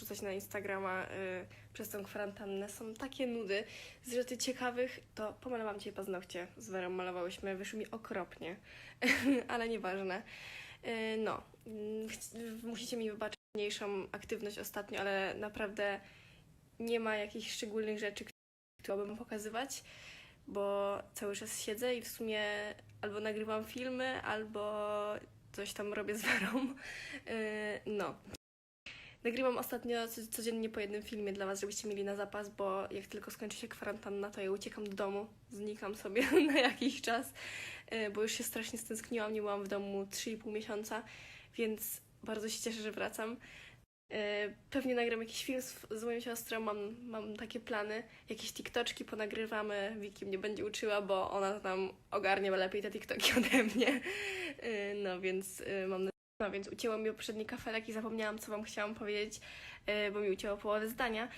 wrzucać na Instagrama y, przez tą kwarantannę. Są takie nudy. Z rzeczy ciekawych to pomalowałam dzisiaj paznokcie. Z Werą malowałyśmy, wyszły mi okropnie, ale nieważne. Y, no, mm, musicie mi wybaczyć mniejszą aktywność ostatnio, ale naprawdę nie ma jakichś szczególnych rzeczy, które chciałabym pokazywać, bo cały czas siedzę i w sumie albo nagrywam filmy, albo coś tam robię z Werą. Yy, No. Nagrywam ostatnio co- codziennie po jednym filmie dla Was, żebyście mieli na zapas, bo jak tylko skończy się kwarantanna, to ja uciekam do domu, znikam sobie na jakiś czas, yy, bo już się strasznie stęskniłam, nie byłam w domu 3,5 miesiąca, więc bardzo się cieszę, że wracam. Yy, Pewnie nagram jakiś film z, moją siostrą, mam, mam takie plany. Jakieś TikToczki ponagrywamy, Wiki mnie będzie uczyła, bo ona tam ogarnia lepiej te TikToki ode mnie. Yy, No więc mam nadzieję, no więc ucięło mi poprzedni kafelek i zapomniałam, co wam chciałam powiedzieć, yy, bo mi ucięło połowę zdania.